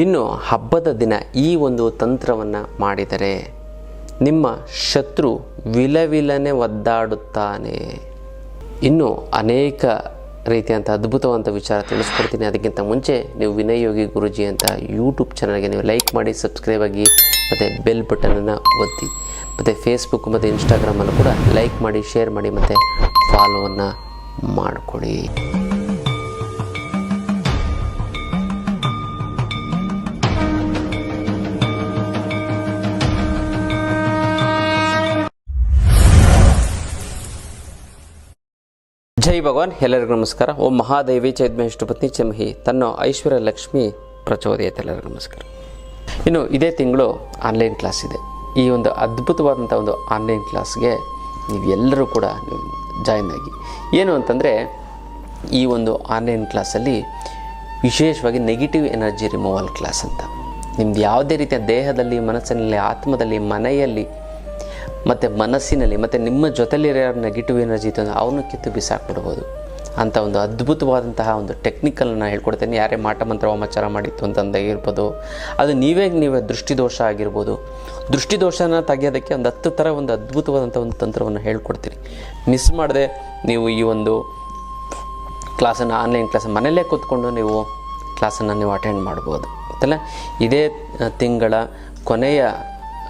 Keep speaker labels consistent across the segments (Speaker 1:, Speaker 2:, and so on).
Speaker 1: ಇನ್ನು ಹಬ್ಬದ ದಿನ ಈ ಒಂದು ತಂತ್ರವನ್ನು ಮಾಡಿದರೆ ನಿಮ್ಮ ಶತ್ರು ವಿಲವಿಲನೆ ಒದ್ದಾಡುತ್ತಾನೆ. ಇನ್ನು ಅನೇಕ ರೀತಿಯಂಥ ಅದ್ಭುತವಂತ ವಿಚಾರ ತಿಳಿಸ್ಕೊಡ್ತೀನಿ. ಅದಕ್ಕಿಂತ ಮುಂಚೆ ನೀವು ವಿನಯೋಗಿ ಯೋಗಿ ಗುರುಜಿ ಅಂತ ಯೂಟ್ಯೂಬ್ ಚಾನಲ್ಗೆ ನೀವು ಲೈಕ್ ಮಾಡಿ ಸಬ್ಸ್ಕ್ರೈಬ್ ಆಗಿ, ಮತ್ತು ಬೆಲ್ ಬಟನನ್ನು ಒತ್ತಿ, ಮತ್ತು ಫೇಸ್ಬುಕ್ ಮತ್ತು ಇನ್ಸ್ಟಾಗ್ರಾಮಲ್ಲೂ ಕೂಡ ಲೈಕ್ ಮಾಡಿ ಶೇರ್ ಮಾಡಿ, ಮತ್ತು ಫಾಲೋವನ್ನು ಮಾಡಿಕೊಡಿ. ಜೈ ಭಗವಾನ್, ಎಲ್ಲರಿಗೂ ನಮಸ್ಕಾರ. ಓಂ ಮಹಾದೇವಿ ಚೈದ್ಮೇಷ್ಟು ಪತ್ನಿ ಚಮಹಿ ತನ್ನ ಐಶ್ವರ್ಯ ಲಕ್ಷ್ಮಿ ಪ್ರಚೋದಯತೆ, ಎಲ್ಲರಿಗೂ ನಮಸ್ಕಾರ. ಇನ್ನು ಇದೇ ತಿಂಗಳು ಆನ್ಲೈನ್ ಕ್ಲಾಸ್ ಇದೆ. ಈ ಒಂದು ಅದ್ಭುತವಾದಂಥ ಒಂದು ಆನ್ಲೈನ್ ಕ್ಲಾಸ್ಗೆ ನೀವು ಎಲ್ಲರೂ ಕೂಡ ಜಾಯ್ನ್ ಆಗಿ. ಏನು ಅಂತಂದರೆ, ಈ ಒಂದು ಆನ್ಲೈನ್ ಕ್ಲಾಸಲ್ಲಿ ವಿಶೇಷವಾಗಿ ನೆಗೆಟಿವ್ ಎನರ್ಜಿ ರಿಮೂವಲ್ ಕ್ಲಾಸ್ ಅಂತ. ನಿಮ್ದು ಯಾವುದೇ ರೀತಿಯ ದೇಹದಲ್ಲಿ, ಮನಸ್ಸಿನಲ್ಲಿ, ಆತ್ಮದಲ್ಲಿ, ಮನೆಯಲ್ಲಿ ಮತ್ತು ಮನಸ್ಸಿನಲ್ಲಿ, ಮತ್ತು ನಿಮ್ಮ ಜೊತೆಲಿರೋ ನೆಗೆಟಿವ್ ಎನರ್ಜಿ ಇತ್ತು ಅಂದರೆ ಅವನು ಕಿತ್ತು ಬಿಸಾಕ್ಬಿಡ್ಬೋದು. ಅಂತ ಒಂದು ಅದ್ಭುತವಾದಂತಹ ಒಂದು ಟೆಕ್ನಿಕಲ್ನ ಹೇಳ್ಕೊಡ್ತೇನೆ. ಯಾರೇ ಮಾಟ ಮಂತ್ರ ವಾಮಾಚಾರ ಮಾಡಿತ್ತು ಅಂತಂದಾಗಿರ್ಬೋದು ಅದು ನೀವೇ ನೀವೇ ದೃಷ್ಟಿದೋಷ ಆಗಿರ್ಬೋದು. ದೃಷ್ಟಿದೋಷನ ತೆಗೆಯೋದಕ್ಕೆ ಒಂದು ಹತ್ತು ಥರ ಒಂದು ಅದ್ಭುತವಾದಂಥ ಒಂದು ತಂತ್ರವನ್ನು ಹೇಳ್ಕೊಡ್ತೀನಿ. ಮಿಸ್ ಮಾಡದೆ ನೀವು ಈ ಒಂದು ಕ್ಲಾಸನ್ನು ಆನ್ಲೈನ್ ಕ್ಲಾಸ್ ಮನೆಯಲ್ಲೇ ಕೂತ್ಕೊಂಡು ನೀವು ಕ್ಲಾಸನ್ನು ನೀವು ಅಟೆಂಡ್ ಮಾಡ್ಬೋದು. ಗೊತ್ತಲ್ಲ ಇದೇ ತಿಂಗಳ ಕೊನೆಯ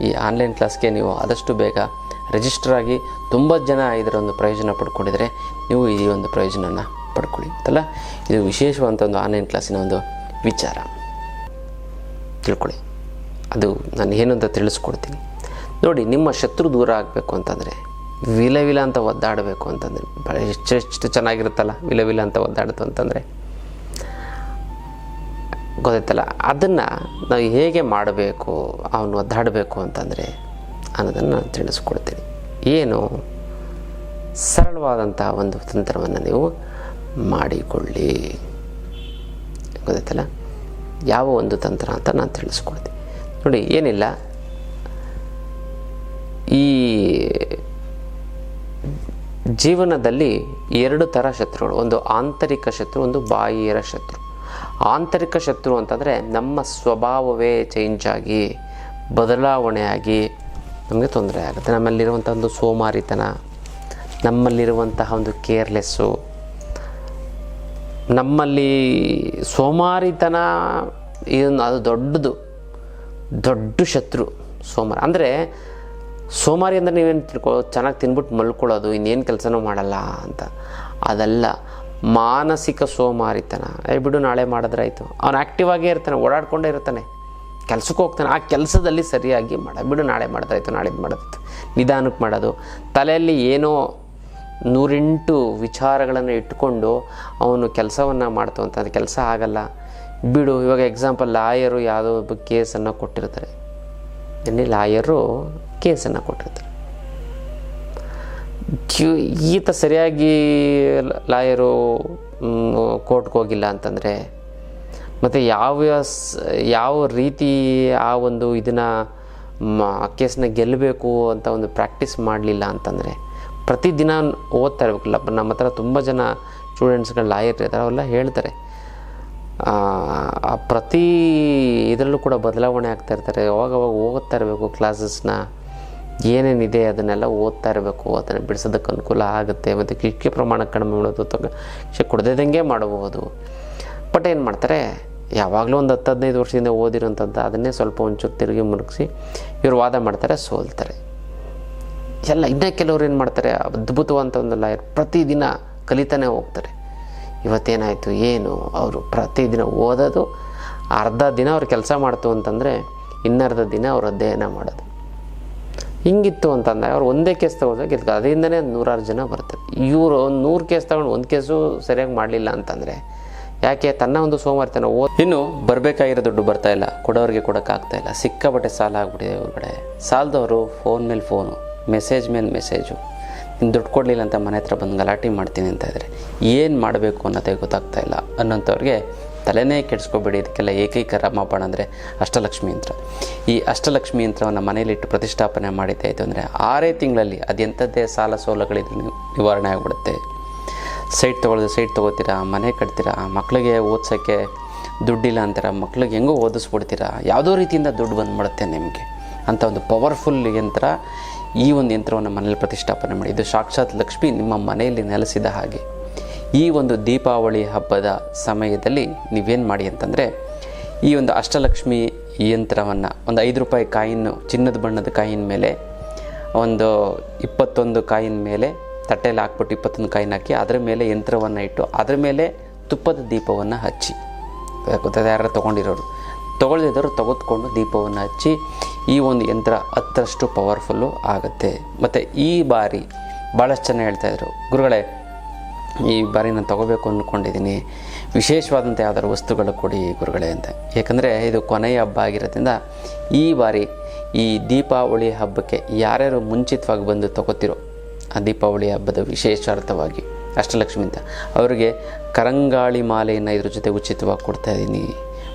Speaker 1: ಈ ಆನ್ಲೈನ್ ಕ್ಲಾಸ್ಗೆ ನೀವು ಆದಷ್ಟು ಬೇಗ ರಿಜಿಸ್ಟರ್ ಆಗಿ ತುಂಬ ಜನ ಇದರ ಒಂದು ಪ್ರಯೋಜನ ಪಡ್ಕೊಂಡಿದ್ರೆ ನೀವು ಈ ಒಂದು ಪ್ರಯೋಜನನ ಪಡ್ಕೊಳ್ಳಿ. ಅಂತಲ್ಲ ಇದು ವಿಶೇಷವಾದಂಥ ಒಂದು ಆನ್ಲೈನ್ ಕ್ಲಾಸಿನ ಒಂದು ವಿಚಾರ. ತಿಳ್ಕೊಳ್ಳಿ. ಅದು ನಾನು ಏನು ಅಂತ ತಿಳಿಸ್ಕೊಡ್ತೀನಿ. ನೋಡಿ, ನಿಮ್ಮ ಶತ್ರು ದೂರ ಆಗಬೇಕು ಅಂತಂದರೆ, ವಿಲವಿಲ ವಿಲ ಅಂತ ಒದ್ದಾಡಬೇಕು ಅಂತಂದರೆ ಭಾಳ ಎಷ್ಟು ಎಷ್ಟು ಚೆನ್ನಾಗಿರುತ್ತಲ್ಲ, ವಿಲವಿಲ ವಿಲ ಅಂತ ಒದ್ದಾಡ್ತು ಅಂತಂದರೆ ಗೊತ್ತಾಯ್ತಲ್ಲ ಅದನ್ನು ನಾವು ಹೇಗೆ ಮಾಡಬೇಕು, ಅವನು ಒದ್ದಾಡಬೇಕು ಅಂತಂದರೆ ಅನ್ನೋದನ್ನು ನಾನು ತಿಳಿಸ್ಕೊಡ್ತೀನಿ. ಏನು? ಸರಳವಾದಂಥ ಒಂದು ತಂತ್ರವನ್ನು ನೀವು ಮಾಡಿಕೊಳ್ಳಿ. ಗೊತ್ತಾಯ್ತಲ್ಲ ಯಾವ ಒಂದು ತಂತ್ರ ಅಂತ ನಾನು ತಿಳಿಸ್ಕೊಡ್ತೀನಿ. ನೋಡಿ, ಏನಿಲ್ಲ. ಈ ಜೀವನದಲ್ಲಿ ಎರಡು ಥರ ಶತ್ರುಗಳು, ಒಂದು ಆಂತರಿಕ ಶತ್ರು, ಒಂದು ಬಾಹ್ಯರ ಶತ್ರು. ಆಂತರಿಕ ಶತ್ರು ಅಂತಂದರೆ ನಮ್ಮ ಸ್ವಭಾವವೇ ಚೇಂಜ್ ಆಗಿ, ಬದಲಾವಣೆಯಾಗಿ ನಮಗೆ ತೊಂದರೆ ಆಗುತ್ತೆ. ನಮ್ಮಲ್ಲಿರುವಂಥ ಒಂದು ಸೋಮಾರಿತನ, ನಮ್ಮಲ್ಲಿರುವಂತಹ ಒಂದು ಕೇರ್ಲೆಸ್ಸು ನಮ್ಮಲ್ಲಿ ಸೋಮಾರಿತನ ಇದನ್ನು ಅದು ದೊಡ್ಡದು, ದೊಡ್ಡ ಶತ್ರು ಸೋಮಾರಿ. ಅಂದರೆ ಸೋಮಾರಿ ಅಂದರೆ ನೀವೇನು ತಿಳ್ಕೊ, ಚೆನ್ನಾಗಿ ತಿನ್ಬಿಟ್ಟು ಮಲ್ಕೊಳ್ಳೋದು, ಇನ್ನೇನು ಕೆಲಸನೂ ಮಾಡಲ್ಲ ಅಂತ. ಅದಲ್ಲ. ಮಾನಸಿಕ ಸೋಮಾರಿತನ. ಏ, ಬಿಡು, ನಾಳೆ ಮಾಡಿದ್ರಾಯ್ತು. ಅವನು ಆ್ಯಕ್ಟಿವ್ ಆಗೇ ಇರ್ತಾನೆ, ಓಡಾಡ್ಕೊಂಡೇ ಇರ್ತಾನೆ. ಕೆಲಸಕ್ಕೆ ಹೋಗ್ತಾನೆ. ಆ ಕೆಲಸದಲ್ಲಿ ಸರಿಯಾಗಿ ಮಾಡ. ಬಿಡು, ನಾಳೆ ಮಾಡಿದ್ರಾಯ್ತು ನಾಳೆದು ಮಾಡೋದಾಯ್ತು ನಿಧಾನಕ್ಕೆ ಮಾಡೋದು. ತಲೆಯಲ್ಲಿ ಏನೋ ನೂರೆಂಟು ವಿಚಾರಗಳನ್ನು ಇಟ್ಕೊಂಡು ಅವನು ಕೆಲಸವನ್ನು ಮಾಡ್ತು ಅಂತ ಅದು ಕೆಲಸ ಆಗಲ್ಲ. ಬಿಡು, ಇವಾಗ ಎಕ್ಸಾಂಪಲ್ ಲಾಯರು ಯಾವುದೋ ಒಬ್ಬ ಕೇಸನ್ನು ಕೊಟ್ಟಿರ್ತಾರೆ. ಎಲ್ಲಿ? ಲಾಯರು ಕೇಸನ್ನು ಕೊಟ್ಟಿರ್ತಾರೆ. ಕ್ಯೂ- ಈತ ಸರಿಯಾಗಿ ಲಾಯರು ಕೋರ್ಟ್ಗೆ ಹೋಗಿಲ್ಲ ಅಂತಂದರೆ, ಮತ್ತು ಯಾವ ಯಾವ ರೀತಿ ಆ ಒಂದು ಇದನ್ನು ಕೇಸನ್ನ ಗೆಲ್ಲಬೇಕು ಅಂತ ಒಂದು ಪ್ರಾಕ್ಟೀಸ್ ಮಾಡಲಿಲ್ಲ ಅಂತಂದರೆ, ಪ್ರತಿದಿನ ಓದ್ತಾ ಇರಬೇಕಲ್ಲ ನಮ್ಮ ಹತ್ರ ತುಂಬ ಜನ ಸ್ಟೂಡೆಂಟ್ಸ್ಗಳು ಲಾಯರ್ ಇರ್ತಾರೆ ಅವೆಲ್ಲ ಹೇಳ್ತಾರೆ ಪ್ರತಿ ಇದರಲ್ಲೂ ಕೂಡ ಬದಲಾವಣೆ ಆಗ್ತಾ ಇರ್ತಾರೆ ಹೋಗ್ತಾ ಅವಾಗ ಓದ್ತಾ ಇರಬೇಕು ಕ್ಲಾಸಸ್ನ. ಏನೇನಿದೆ ಅದನ್ನೆಲ್ಲ ಓದ್ತಾ ಇರಬೇಕು, ಅದನ್ನು ಬಿಡಿಸೋದಕ್ಕೆ ಅನುಕೂಲ ಆಗುತ್ತೆ. ಮತ್ತು ಕಿಟಕಿ ಪ್ರಮಾಣ ಕಡಿಮೆ ಮಾಡೋದು ಅಥವಾ ಕೊಡದೇದಂಗೆ ಮಾಡಬಹುದು. ಬಟ್ ಏನು ಮಾಡ್ತಾರೆ? ಯಾವಾಗಲೂ ಒಂದು ಹತ್ತು ಹದಿನೈದು ವರ್ಷದಿಂದ ಓದಿರೋಂಥದ್ದು ಅದನ್ನೇ ಸ್ವಲ್ಪ ಒಂಚೂರು ತಿರುಗಿ ಮುರುಗಿಸಿ ಇವರು ವಾದ ಮಾಡ್ತಾರೆ, ಸೋಲ್ತಾರೆ. ಎಲ್ಲ ಇನ್ನೂ ಕೆಲವರು ಏನು ಮಾಡ್ತಾರೆ? ಅದ್ಭುತವಂತ ಒಂದು ಲಾಯರ್ ಪ್ರತಿದಿನ ಕಲಿತಾನೆ ಹೋಗ್ತಾರೆ. ಇವತ್ತೇನಾಯಿತು, ಏನು? ಅವರು ಪ್ರತಿದಿನ ಓದೋದು, ಅರ್ಧ ದಿನ ಅವ್ರು ಕೆಲಸ ಮಾಡ್ತು ಅಂತಂದರೆ ಇನ್ನರ್ಧ ದಿನ ಅವರು ಅಧ್ಯಯನ ಮಾಡೋದು. ಹಿಂಗಿತ್ತು ಅಂತಂದಾಗ ಅವ್ರು ಒಂದೇ ಕೇಸ್ ತಗೊಂಡ್ರೆ ಗೆಲ್ಕ ಅದರಿಂದನೇ ನೂರಾರು ಜನ ಬರ್ತಾರೆ ಇವರು ಒಂದು ನೂರು ಕೇಸ್ ತಗೊಂಡು ಒಂದು ಕೇಸು ಸರಿಯಾಗಿ ಮಾಡಲಿಲ್ಲ ಅಂತಂದರೆ ಯಾಕೆ ತನ್ನ ಒಂದು ಸೋಮವಾರತನ ಓದ್ ಇನ್ನು ಬರಬೇಕಾಗಿರೋ ದುಡ್ಡು ಬರ್ತಾ ಇಲ್ಲ. ಕೊಡೋರಿಗೆ ಕೊಡೋಕ್ಕಾಗ್ತಾ ಇಲ್ಲ. ಸಿಕ್ಕಾಪಟ್ಟೆ ಸಾಲ ಆಗ್ಬಿಟ್ಟಿದೆ ಕಡೆ ಸಾಲದವರು ಫೋನ್ ಮೇಲೆ ಫೋನು, ಮೆಸೇಜ್ ಮೇಲೆ ಮೆಸೇಜು. ನೀನು ದುಡ್ಡು ಕೊಡಲಿಲ್ಲ ಅಂತ ಮನೆ ಹತ್ರ ಬಂದು ಗಲಾಟೆ ಮಾಡ್ತೀನಿ ಅಂತ ಇದ್ದಾರೆ ಏನು ಮಾಡಬೇಕು ಅನ್ನೋದೇ ಗೊತ್ತಾಗ್ತಾ ಇಲ್ಲ ಅನ್ನೋಂಥವ್ರಿಗೆ ತಲೆನೇ ಕೆಡಿಸ್ಕೊಬೇಡಿ, ಇದಕ್ಕೆಲ್ಲ ಏಕೈಕ ರಾಮಬಾಣ ಅಂದರೆ ಅಷ್ಟಲಕ್ಷ್ಮಿ ಯಂತ್ರ. ಈ ಅಷ್ಟಲಕ್ಷ್ಮಿ ಯಂತ್ರವನ್ನು ಮನೆಯಲ್ಲಿಟ್ಟು ಪ್ರತಿಷ್ಠಾಪನೆ ಮಾಡಿದ್ದಾಯಿತು ಅಂದರೆ ಆರೇ ತಿಂಗಳಲ್ಲಿ ಅದೆಂಥದ್ದೇ ಸಾಲ ಸೋಲಗಳಿದ್ರೆ ನೀವು ನಿವಾರಣೆ ಆಗಿಬಿಡುತ್ತೆ. ಸೈಟ್ ತೊಗೊಳ್ದು ಸೈಟ್ ತೊಗೋತೀರಾ, ಮನೆ ಕಟ್ತೀರಾ ಮಕ್ಕಳಿಗೆ ಓದ್ಸೋಕ್ಕೆ ದುಡ್ಡಿಲ್ಲ ಅಂತೀರ, ಮಕ್ಳಿಗೆ ಹೆಂಗೋ ಓದಿಸ್ಬಿಡ್ತೀರಾ, ಯಾವುದೋ ರೀತಿಯಿಂದ ದುಡ್ಡು ಬಂದ್ಬಿಡುತ್ತೆ ನಿಮಗೆ ಅಂಥ ಒಂದು ಪವರ್ಫುಲ್ ಯಂತ್ರ ಈ ಒಂದು ಯಂತ್ರವನ್ನು ಮನೇಲಿ ಪ್ರತಿಷ್ಠಾಪನೆ ಮಾಡಿ. ಇದು ಸಾಕ್ಷಾತ್ ಲಕ್ಷ್ಮಿ ನಿಮ್ಮ ಮನೆಯಲ್ಲಿ ನೆಲೆಸಿದ ಹಾಗೆ. ಈ ಒಂದು ದೀಪಾವಳಿ ಹಬ್ಬದ ಸಮಯದಲ್ಲಿ ನೀವೇನು ಮಾಡಿ ಅಂತಂದರೆ, ಈ ಒಂದು ಅಷ್ಟಲಕ್ಷ್ಮಿ ಯಂತ್ರವನ್ನು, ಒಂದು ಐದು ರೂಪಾಯಿ ಕಾಯಿನ್ನು, ಚಿನ್ನದ ಬಣ್ಣದ ಕಾಯಿನ ಮೇಲೆ, ಒಂದು ಇಪ್ಪತ್ತೊಂದು ಕಾಯಿನ ಮೇಲೆ ತಟ್ಟೆಯಲ್ಲಿ ಹಾಕ್ಬಿಟ್ಟು ಇಪ್ಪತ್ತೊಂದು ಕಾಯಿನ ಹಾಕಿ, ಅದರ ಮೇಲೆ ಯಂತ್ರವನ್ನು ಇಟ್ಟು, ಅದರ ಮೇಲೆ ತುಪ್ಪದ ದೀಪವನ್ನು ಹಚ್ಚಿ. ಗೊತ್ತಾದ ಯಾರು ತೊಗೊಂಡಿರೋರು? ತೊಗೊಳ್ದಿದ್ದವರು ತೆಗೆದುಕೊಂಡು ದೀಪವನ್ನು ಹಚ್ಚಿ, ಈ ಒಂದು ಯಂತ್ರ ಹತ್ತರಷ್ಟು ಪವರ್ಫುಲ್ಲು ಆಗುತ್ತೆ. ಮತ್ತು ಈ ಬಾರಿ ಭಾಳಷ್ಟು ಜನ ಹೇಳ್ತಾಯಿದ್ರು ಗುರುಗಳೇ ಈ ಬಾರಿ ನಾನು ತೊಗೋಬೇಕು ಅಂದ್ಕೊಂಡಿದ್ದೀನಿ ವಿಶೇಷವಾದಂಥ ಯಾವ್ದಾದ್ರು ವಸ್ತುಗಳು ಕೊಡಿ ಗುರುಗಳೇ ಅಂತ. ಏಕೆಂದರೆ ಇದು ಕೊನೆಯ ಹಬ್ಬ ಆಗಿರೋದ್ರಿಂದ ಈ ಬಾರಿ ಈ ದೀಪಾವಳಿ ಹಬ್ಬಕ್ಕೆ ಯಾರ್ಯಾರು ಮುಂಚಿತವಾಗಿ ಬಂದು ತಗೋತಿರೋ ಆ ದೀಪಾವಳಿ ಹಬ್ಬದ ವಿಶೇಷಾರ್ಥವಾಗಿ ಅಷ್ಟಲಕ್ಷ್ಮಿ ಅಂತ. ಅವರಿಗೆ ಕರಂಗಾಳಿ ಮಾಲೆಯನ್ನು ಇದ್ರ ಜೊತೆ ಉಚಿತವಾಗಿ ಕೊಡ್ತಾ ಇದ್ದೀನಿ.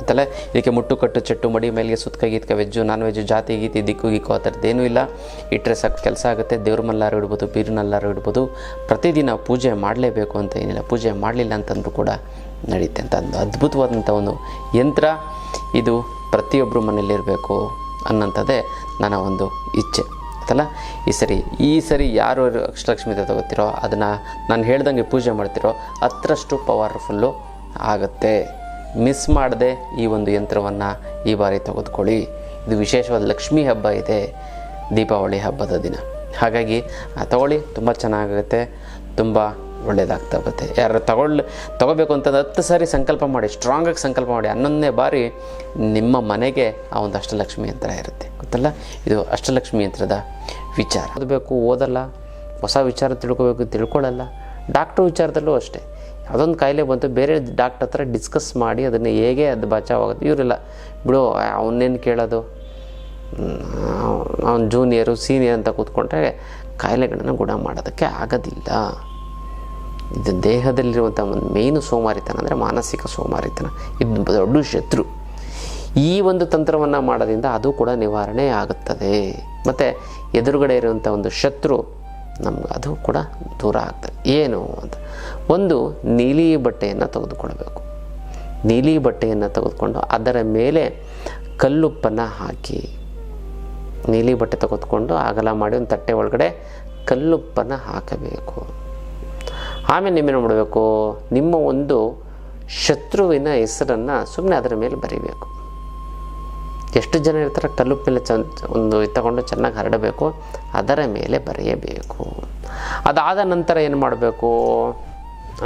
Speaker 1: ಅಂತಲ್ಲ ಇದಕ್ಕೆ ಮುಟ್ಟು ಕಟ್ಟು ಚೆಟ್ಟು ಮಡಿ ಮೇಲೆ ಸುತ್ತ ಗೀತ್ಕ ವೆಜ್ಜು ನಾನ್ ವೆಜ್ಜು, ಜಾತಿ ಗೀತಿ, ದಿಕ್ಕು ಗಿಕ್ಕು ಆ ಥರದ್ದೇನೂ ಇಲ್ಲ. ಇಟ್ಟರೆ ಸಾಕು, ಕೆಲಸ ಆಗುತ್ತೆ, ದೇವ್ರ ಮಲ್ಲಾರು ಇಡ್ಬೋದು ಬೀರಿನಲ್ಲಾರು ಇಡ್ಬೋದು. ಪ್ರತಿದಿನ ಪೂಜೆ ಮಾಡಲೇಬೇಕು ಅಂತ ಏನಿಲ್ಲ, ಪೂಜೆ ಮಾಡಲಿಲ್ಲ ಅಂತಂದ್ರೂ ಕೂಡ ನಡೆಯುತ್ತೆ ಅಂತ ಒಂದು ಅದ್ಭುತವಾದಂಥ ಒಂದು ಯಂತ್ರ ಇದು ಪ್ರತಿಯೊಬ್ಬರು ಮನೇಲಿರಬೇಕು ಅನ್ನೋಂಥದ್ದೇ ನನ್ನ ಒಂದು ಇಚ್ಛೆ. ಆಯ್ತಲ್ಲ? ಈ ಸರಿ ಈ ಸರಿ ಯಾರು ಅಕ್ಷಲಕ್ಷ್ಮಿ ತಗೋತಿರೋ, ಅದನ್ನು ನಾನು ಹೇಳ್ದಂಗೆ ಪೂಜೆ ಮಾಡ್ತಿರೋ ಹತ್ತರಷ್ಟು ಪವರ್ಫುಲ್ಲು ಆಗುತ್ತೆ. ಮಿಸ್ ಮಾಡದೆ ಈ ಒಂದು ಯಂತ್ರವನ್ನು ಈ ಬಾರಿ ತೆಗೆದುಕೊಳ್ಳಿ. ಇದು ವಿಶೇಷವಾದ ಲಕ್ಷ್ಮೀ ಹಬ್ಬ ಇದೆ, ದೀಪಾವಳಿ ಹಬ್ಬದ ದಿನ. ಹಾಗಾಗಿ ತಗೊಳ್ಳಿ, ತುಂಬ ಚೆನ್ನಾಗುತ್ತೆ ತುಂಬ ಒಳ್ಳೆಯದಾಗ್ತಾ ಬರುತ್ತೆ. ಯಾರು ತಗೊಳ್ಳಿ ತಗೋಬೇಕು ಅಂತಂದು ಹತ್ತು ಸಾರಿ ಸಂಕಲ್ಪ ಮಾಡಿ ಸ್ಟ್ರಾಂಗಾಗಿ ಸಂಕಲ್ಪ ಮಾಡಿ, ಹನ್ನೊಂದನೇ ಬಾರಿ ನಿಮ್ಮ ಮನೆಗೆ ಆ ಒಂದು ಅಷ್ಟಲಕ್ಷ್ಮಿ ಯಂತ್ರ ಇರುತ್ತೆ. ಗೊತ್ತಲ್ಲ? ಇದು ಅಷ್ಟಲಕ್ಷ್ಮಿ ಯಂತ್ರದ ವಿಚಾರ. ಓದಬೇಕು, ಓದಲ್ಲ, ಹೊಸ ವಿಚಾರ ತಿಳ್ಕೊಬೇಕು ತಿಳ್ಕೊಳ್ಳಲ್ಲ ಡಾಕ್ಟ್ರ್ ವಿಚಾರದಲ್ಲೂ ಅಷ್ಟೇ. ಅದೊಂದು ಕಾಯಿಲೆ ಬಂತು. ಬೇರೆ ಡಾಕ್ಟರ್ ಹತ್ರ ಡಿಸ್ಕಸ್ ಮಾಡಿ ಅದನ್ನು ಹೇಗೆ ಅದು ಬಚಾವಾಗುತ್ತೆ. ಇವರೆಲ್ಲ, ಬಿಡು ಅವನ್ನೇನು ಕೇಳೋದು? ಅವ್ನು ಜೂನಿಯರು ಸೀನಿಯರ್ ಅಂತ ಕೂತ್ಕೊಂಡ್ರೆ ಕಾಯಿಲೆಗಳನ್ನು ಗುಣ ಮಾಡೋದಕ್ಕೆ ಆಗೋದಿಲ್ಲ. ಇದು ದೇಹದಲ್ಲಿರುವಂಥ ಒಂದು ಮೇಯ್ನು ಸೋಮಾರಿತನ ಅಂದರೆ ಮಾನಸಿಕ ಸೋಮಾರಿತನ. ಇದು ದೊಡ್ಡ ಶತ್ರು. ಈ ಒಂದು ತಂತ್ರವನ್ನು ಮಾಡೋದ್ರಿಂದ ಅದು ಕೂಡ ನಿವಾರಣೆ ಆಗುತ್ತದೆ. ಮತ್ತು ಎದುರುಗಡೆ ಇರುವಂಥ ಒಂದು ಶತ್ರು ನಮ್ಗೆ ಅದು ಕೂಡ ದೂರ ಆಗ್ತದೆ. ಏನು ಅಂತ? ಒಂದು ನೀಲಿ ಬಟ್ಟೆಯನ್ನು ತೆಗೆದುಕೊಳ್ಬೇಕು. ನೀಲಿ ಬಟ್ಟೆಯನ್ನು ತೆಗೆದುಕೊಂಡು ಅದರ ಮೇಲೆ ಕಲ್ಲುಪ್ಪನ್ನು ಹಾಕಿ, ನೀಲಿ ಬಟ್ಟೆ ತೆಗೆದುಕೊಂಡು ಅಗಲ ಮಾಡಿ ಒಂದು ತಟ್ಟೆ ಒಳಗಡೆ ಕಲ್ಲುಪ್ಪನ್ನು ಹಾಕಬೇಕು. ಆಮೇಲೆ ನೀವೇನು ಮಾಡಬೇಕು? ನಿಮ್ಮ ಒಂದು ಶತ್ರುವಿನ ಹೆಸರನ್ನು ಸುಮ್ಮನೆ ಅದರ ಮೇಲೆ ಬರೀಬೇಕು. ಎಷ್ಟು ಜನ ಇರ್ತಾರೆ ಕಲ್ಲುಪ್ಪ ಮೇಲೆ ಚ ಒಂದು ತಗೊಂಡು ಚೆನ್ನಾಗಿ ಹರಡಬೇಕು, ಅದರ ಮೇಲೆ ಬರೆಯಬೇಕು. ಅದಾದ ನಂತರ ಏನು ಮಾಡಬೇಕು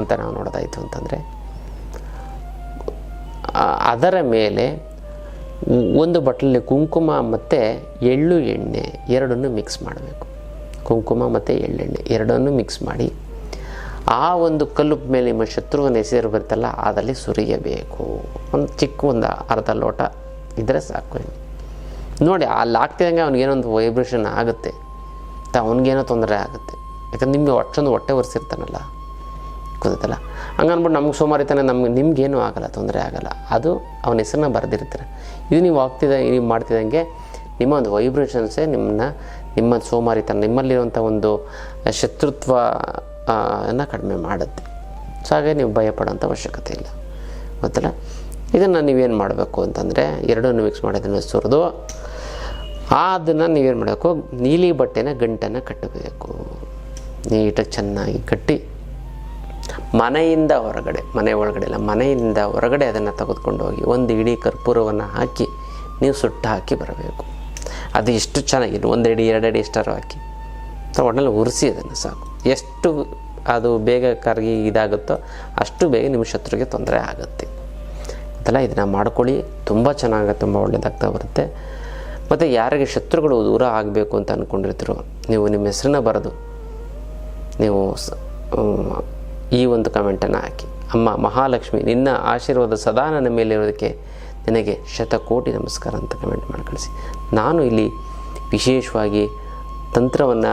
Speaker 1: ಅಂತ ನಾವು ನೋಡೋದಾಯಿತು ಅಂತಂದರೆ ಅದರ ಮೇಲೆ ಒಂದು ಬಟ್ಲಲ್ಲಿ ಕುಂಕುಮ ಮತ್ತು ಎಳ್ಳು ಎಣ್ಣೆ ಎರಡನ್ನು ಮಿಕ್ಸ್ ಮಾಡಬೇಕು. ಕುಂಕುಮ ಮತ್ತು ಎಳ್ಳೆಣ್ಣೆ ಎರಡನ್ನು ಮಿಕ್ಸ್ ಮಾಡಿ, ಆ ಒಂದು ಕಲ್ಲು ಮೇಲೆ ನಿಮ್ಮ ಶತ್ರುವಿನ ಹೆಸರು ಬರುತ್ತಲ್ಲ, ಅದರಲ್ಲಿ ಸುರಿಯಬೇಕು. ಒಂದು ಚಿಕ್ಕ ಒಂದು ಅರ್ಧ ಲೋಟ ಇದ್ದರೆ ಸಾಕು ನೋಡಿ ಅಲ್ಲಿ ಆಗ್ತಿದ್ದಂಗೆ ಅವ್ನಿಗೇನೊಂದು ವೈಬ್ರೇಷನ್ ಆಗುತ್ತೆ. ಅವನಿಗೇನೋ ತೊಂದರೆ ಆಗುತ್ತೆ. ಯಾಕಂದ್ರೆ ನಿಮಗೆ ಅಷ್ಟೊಂದು ಹೊಟ್ಟೆ ಒರೆಸಿರ್ತಾನಲ್ಲ. ಗೊತ್ತಲ್ಲ ಹಂಗನ್ಬಿಟ್ಟು ನಮ್ಗೆ ಸೋಮಾರಿತಾನೆ ನಮ್ಗೆ, ನಿಮ್ಗೇನು ಆಗಲ್ಲ, ತೊಂದರೆ ಆಗಲ್ಲ. ಅದು ಅವನ ಹೆಸರನ್ನ ಬರೆದಿರ್ತಾರೆ. ಇದು ನೀವು ಆಗ್ತಿದ್ದ ನೀವು ಮಾಡ್ತಿದ್ದಂಗೆ ನಿಮ್ಮ ಒಂದು ವೈಬ್ರೇಷನ್ಸೇ ನಿಮ್ಮನ್ನ ನಿಮ್ಮ ಸೋಮಾರಿತನ ನಿಮ್ಮಲ್ಲಿರುವಂಥ ಒಂದು ಶತ್ರುತ್ವ ಅನ್ನ ಕಡಿಮೆ ಮಾಡುತ್ತೆ. ಸೊ ಹಾಗೆ ನೀವು ಭಯಪಡೋಂಥ ಅವಶ್ಯಕತೆ ಇಲ್ಲ. ಗೊತ್ತಲ್ಲ? ಇದನ್ನು ನೀವೇನು ಮಾಡಬೇಕು ಅಂತಂದರೆ ಎರಡನ್ನೂ ಮಿಕ್ಸ್ ಮಾಡಿದ್ದನ್ನು ಸುರಿದು ಅದನ್ನು ನೀವೇನು ಮಾಡಬೇಕು, ನೀಲಿ ಬಟ್ಟೆನ ಗಂಟನ್ನು ಕಟ್ಟಬೇಕು. ನೀಟಾಗಿ ಚೆನ್ನಾಗಿ ಕಟ್ಟಿ, ಮನೆಯಿಂದ ಹೊರಗಡೆ, ಮನೆ ಒಳಗಡೆ ಇಲ್ಲ ಮನೆಯಿಂದ ಹೊರಗಡೆ ಅದನ್ನು ತೆಗೆದುಕೊಂಡು ಹೋಗಿ ಒಂದು ಇಡೀ ಕರ್ಪೂರವನ್ನು ಹಾಕಿ, ನೀವು ಸುಟ್ಟು ಹಾಕಿ ಬರಬೇಕು. ಅದು ಎಷ್ಟು ಚೆನ್ನಾಗಿ ಒಂದು ಅಡಿ, ಎರಡು ಅಡಿ ಎಷ್ಟಾರು ಹಾಕಿ ಒಟ್ಟಿನಲ್ಲಿ ಉರಿಸಿ ಅದನ್ನು ಸಾಕು. ಎಷ್ಟು ಅದು ಬೇಗ ಕರಗಿ ಇದಾಗುತ್ತೋ ಅಷ್ಟು ಬೇಗ ನಿಮ್ಮ ಶತ್ರುಗೆ ತೊಂದರೆ ಆಗುತ್ತೆ. ಅದೆಲ್ಲ ಇದನ್ನು ಮಾಡ್ಕೊಳ್ಳಿ. ತುಂಬ ಚೆನ್ನಾಗಿ ತುಂಬ ಒಳ್ಳೆಯದಾಗ್ತಾ ಬರುತ್ತೆ. ಮತ್ತು ಯಾರಿಗೆ ಶತ್ರುಗಳು ದೂರ ಆಗಬೇಕು ಅಂತ ಅಂದ್ಕೊಂಡಿರ್ತೀರೋ ನೀವು ನಿಮ್ಮ ಹೆಸರನ್ನ ಬರೆದು, ನೀವು ಈ ಒಂದು ಕಮೆಂಟನ್ನು ಹಾಕಿ. ಅಮ್ಮ ಮಹಾಲಕ್ಷ್ಮಿ, ನಿನ್ನ ಆಶೀರ್ವಾದ ಸದಾ ನನ್ನ ಮೇಲೆ ಇರೋದಕ್ಕೆ ನಿನಗೆ ಶತಕೋಟಿ ನಮಸ್ಕಾರ ಅಂತ ಕಮೆಂಟ್ ಮಾಡಿ ಕಳಿಸಿ. ನಾನು ಇಲ್ಲಿ ವಿಶೇಷವಾಗಿ ತಂತ್ರವನ್ನು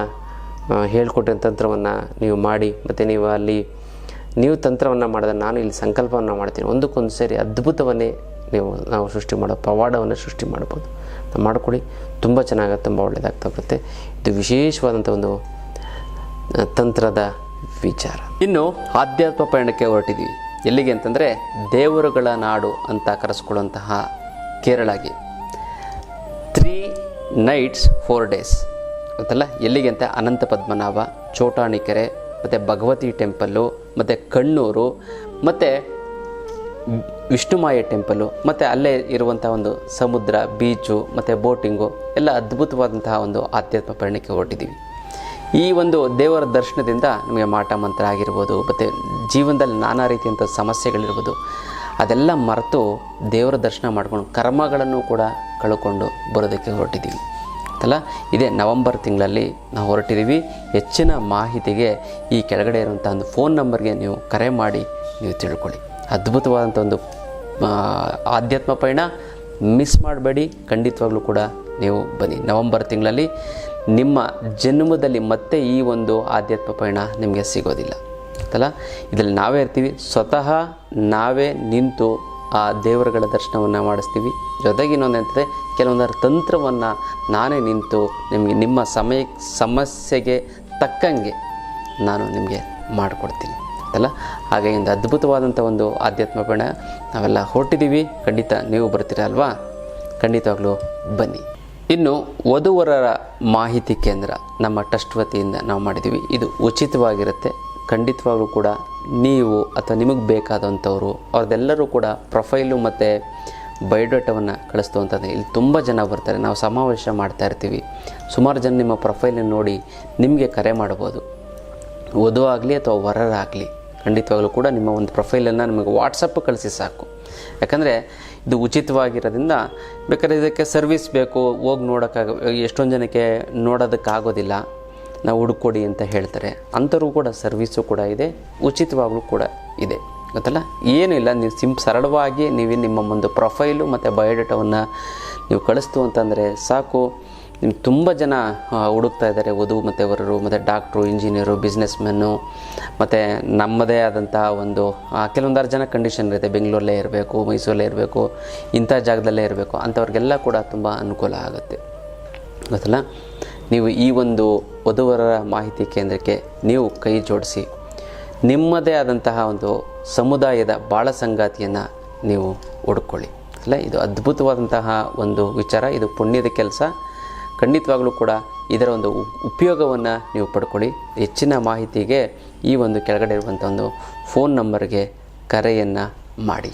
Speaker 1: ಹೇಳ್ಕೊಟ್ಟಿರೋ ತಂತ್ರವನ್ನು ನೀವು ಮಾಡಿ, ಮತ್ತು ನೀವು ಅಲ್ಲಿ ನೀವು ತಂತ್ರವನ್ನು ಮಾಡಿದ್ರೆ ನಾನು ಇಲ್ಲಿ ಸಂಕಲ್ಪವನ್ನು ಮಾಡ್ತೀನಿ. ಒಂದಕ್ಕೊಂದು ಸೇರಿ ಅದ್ಭುತವನ್ನೇ ನೀವು, ನಾವು ಸೃಷ್ಟಿ ಮಾಡೋ ಪವಾಡವನ್ನು ಸೃಷ್ಟಿ ಮಾಡ್ಬೋದು. ನಾವು ಮಾಡ್ಕೊಳ್ಳಿ. ತುಂಬ ಚೆನ್ನಾಗಿ, ತುಂಬ ಒಳ್ಳೆಯದಾಗ್ತಾ ಬರುತ್ತೆ ಇದು ವಿಶೇಷವಾದಂಥ ಒಂದು ತಂತ್ರದ ವಿಚಾರ. ಇನ್ನು ಆಧ್ಯಾತ್ಮ ಪಯಣಕ್ಕೆ ಹೊರಟಿದ್ದೀವಿ ಎಲ್ಲಿಗೆ ಅಂತಂದರೆ ದೇವರುಗಳ ನಾಡು ಅಂತ ಕರೆಸ್ಕೊಳ್ಳುವಂತಹ ಕೇರಳಗೆ. ತ್ರೀ ನೈಟ್ಸ್ ಫೋರ್ ಡೇಸ್ ಗೊತ್ತಲ್ಲ? ಎಲ್ಲಿಗೆ ಅಂತ? ಅನಂತ ಪದ್ಮನಾಭ, ಚೋಟಾಣಿಕೆರೆ ಮತ್ತು ಭಗವತಿ ಟೆಂಪಲ್ಲು ಮತ್ತು ಕಣ್ಣೂರು, ಮತ್ತು ವಿಷ್ಣುಮಾಯ ಟೆಂಪಲ್ಲು ಮತ್ತು ಅಲ್ಲೇ ಇರುವಂಥ ಒಂದು ಸಮುದ್ರ, ಬೀಚು, ಮತ್ತು ಬೋಟಿಂಗು, ಎಲ್ಲ ಅದ್ಭುತವಾದಂತಹ ಒಂದು ಆಧ್ಯಾತ್ಮ ಪಯಣಕ್ಕೆ ಹೊರಟಿದ್ದೀವಿ. ಈ ಒಂದು ದೇವರ ದರ್ಶನದಿಂದ ನಮಗೆ ಮಾಟ ಮಂತ್ರ ಆಗಿರ್ಬೋದು, ಮತ್ತು ಜೀವನದಲ್ಲಿ ನಾನಾ ರೀತಿಯಂಥ ಸಮಸ್ಯೆಗಳಿರ್ಬೋದು, ಅದೆಲ್ಲ ಮರೆತು ದೇವರ ದರ್ಶನ ಮಾಡ್ಕೊಂಡು ಕರ್ಮಗಳನ್ನು ಕೂಡ ಕಳ್ಕೊಂಡು ಬರೋದಕ್ಕೆ ಹೊರಟಿದ್ದೀವಿ. ಅಲ್ಲ ಇದೇ ನವಂಬರ್ ತಿಂಗಳಲ್ಲಿ ನಾವು ಹೊರಟಿದ್ದೀವಿ. ಹೆಚ್ಚಿನ ಮಾಹಿತಿಗೆ ಈ ಕೆಳಗಡೆ ಇರುವಂಥ ಒಂದು ಫೋನ್ ನಂಬರ್ಗೆ ನೀವು ಕರೆ ಮಾಡಿ ನೀವು ತಿಳ್ಕೊಳ್ಳಿ. ಅದ್ಭುತವಾದಂಥ ಒಂದು ಆಧ್ಯಾತ್ಮ ಪಯಣ. ಮಿಸ್ ಮಾಡಬೇಡಿ, ಖಂಡಿತವಾಗ್ಲೂ ಕೂಡ ನೀವು ಬನ್ನಿ. ನವಂಬರ್ ತಿಂಗಳಲ್ಲಿ ನಿಮ್ಮ ಜನ್ಮದಲ್ಲಿ ಮತ್ತೆ ಈ ಒಂದು ಆಧ್ಯಾತ್ಮ ಪಯಣ ನಿಮಗೆ ಸಿಗೋದಿಲ್ಲ. ಅಲ್ಲ ಇದರಲ್ಲಿ ನಾವೇ ಇರ್ತೀವಿ. ಸ್ವತಃ ನಾವೇ ನಿಂತು ಆ ದೇವರುಗಳ ದರ್ಶನವನ್ನು ಮಾಡಿಸ್ತೀವಿ. ಜೊತೆಗೆ ಇನ್ನೊಂದಂತಂದರೆ ಕೆಲವೊಂದರ ತಂತ್ರವನ್ನು ನಾನೇ ನಿಂತು ನಿಮಗೆ ನಿಮ್ಮ ಸಮಯ, ಸಮಸ್ಯೆಗೆ ತಕ್ಕಂಗೆ ನಾನು ನಿಮಗೆ ಮಾಡಿಕೊಡ್ತೀನಿ. ಅಲ್ಲ ಹಾಗೆ ಒಂದು ಅದ್ಭುತವಾದಂಥ ಒಂದು ಆಧ್ಯಾತ್ಮ ಪಯಣ ನಾವೆಲ್ಲ ಹೊರಟಿದ್ದೀವಿ. ಖಂಡಿತ ನೀವು ಬರ್ತೀರ ಅಲ್ವಾ? ಖಂಡಿತವಾಗ್ಲೂ ಬನ್ನಿ. ಇನ್ನು ವಧುವರರ ಮಾಹಿತಿ ಕೇಂದ್ರ ನಮ್ಮ ಟ್ರಸ್ಟ್ ವತಿಯಿಂದ ನಾವು ಮಾಡಿದ್ದೀವಿ. ಇದು ಉಚಿತವಾಗಿರುತ್ತೆ. ಖಂಡಿತವಾಗ್ಲೂ ಕೂಡ ನೀವು ಅಥವಾ ನಿಮಗೆ ಬೇಕಾದಂಥವರು, ಅವ್ರದ್ದೆಲ್ಲರೂ ಕೂಡ ಪ್ರೊಫೈಲು ಮತ್ತು ಬಯೋಡೇಟಾವನ್ನು ಕಳಿಸ್ತುವಂಥದ್ದು ಇಲ್ಲಿ ತುಂಬ ಜನ ಬರ್ತಾರೆ. ನಾವು ಸಮಾವೇಶ ಮಾಡ್ತಾ ಇರ್ತೀವಿ. ಸುಮಾರು ಜನ ನಿಮ್ಮ ಪ್ರೊಫೈಲನ್ನು ನೋಡಿ ನಿಮಗೆ ಕರೆ ಮಾಡ್ಬೋದು. ಆಗಲಿ ಅಥವಾ ವರರಾಗಲಿ, ಖಂಡಿತವಾಗಲೂ ಕೂಡ ನಿಮ್ಮ ಒಂದು ಪ್ರೊಫೈಲನ್ನು ನಿಮಗೆ ವಾಟ್ಸಪ್ ಕಳಿಸಿ ಸಾಕು. ಯಾಕಂದರೆ ಇದು ಉಚಿತವಾಗಿರೋದ್ರಿಂದ ಬೇಕಾದ್ರೆ ಇದಕ್ಕೆ ಸರ್ವಿಸ್ ಬೇಕು. ಹೋಗಿ ನೋಡೋಕ್ಕಾಗ, ಎಷ್ಟೊಂದು ಜನಕ್ಕೆ ನೋಡೋದಕ್ಕಾಗೋದಿಲ್ಲ. ನಾವು ಹುಡುಕೊಡಿ ಅಂತ ಹೇಳ್ತಾರೆ. ಅಂಥವ್ರಿಗೂ ಕೂಡ ಸರ್ವಿಸು ಕೂಡ ಇದೆ, ಉಚಿತವಾಗಲೂ ಕೂಡ ಇದೆ. ಗೊತ್ತಲ್ಲ? ಏನಿಲ್ಲ ನೀವು ಸಿಂ ಸರಳವಾಗಿ ನೀವು ನಿಮ್ಮ ಒಂದು ಪ್ರೊಫೈಲು ಮತ್ತು ಬಯೋಡೇಟಾವನ್ನು ನೀವು ಕಳಿಸ್ತು ಅಂತಂದರೆ ಸಾಕು. ನಿಮ್ಮ ತುಂಬ ಜನ ಹುಡುಕ್ತಾ ಇದ್ದಾರೆ ವಧು ಮತ್ತು ವರರು ಮತ್ತು ಡಾಕ್ಟ್ರು, ಇಂಜಿನಿಯರು ಬಿಸ್ನೆಸ್ಮೆನ್ನು ಮತ್ತು ನಮ್ಮದೇ ಆದಂಥ ಒಂದು ಕೆಲವೊಂದಾರು ಜನ ಕಂಡೀಷನ್ ಇರುತ್ತೆ. ಬೆಂಗಳೂರಲ್ಲೇ ಇರಬೇಕು, ಮೈಸೂರಲ್ಲೇ ಇರಬೇಕು, ಇಂಥ ಜಾಗದಲ್ಲೇ ಇರಬೇಕು, ಅಂಥವ್ರಿಗೆಲ್ಲ ಕೂಡ ತುಂಬ ಅನುಕೂಲ ಆಗುತ್ತೆ. ಗೊತ್ತಲ್ಲ? ನೀವು ಈ ಒಂದು ವಧುವರರ ಮಾಹಿತಿ ಕೇಂದ್ರಕ್ಕೆ ನೀವು ಕೈ ಜೋಡಿಸಿ. ನಿಮ್ಮದೇ ಆದಂತಹ ಒಂದು ಸಮುದಾಯದ ಬಾಳ ಸಂಗಾತಿಯನ್ನು ನೀವು ಹುಡ್ಕೊಳ್ಳಿ. ಅಲ್ಲ, ಇದು ಅದ್ಭುತವಾದಂತಹ ಒಂದು ವಿಚಾರ, ಇದು ಪುಣ್ಯದ ಕೆಲಸ. ಖಂಡಿತವಾಗಲೂ ಕೂಡ ಇದರ ಒಂದು ಉಪಯೋಗವನ್ನು ನೀವು ಪಡ್ಕೊಳ್ಳಿ. ಹೆಚ್ಚಿನ ಮಾಹಿತಿಗೆ ಈ ಒಂದು ಕೆಳಗಡೆ ಇರುವಂಥ ಒಂದು ಫೋನ್ ನಂಬರ್ಗೆ ಕರೆಯನ್ನು ಮಾಡಿ.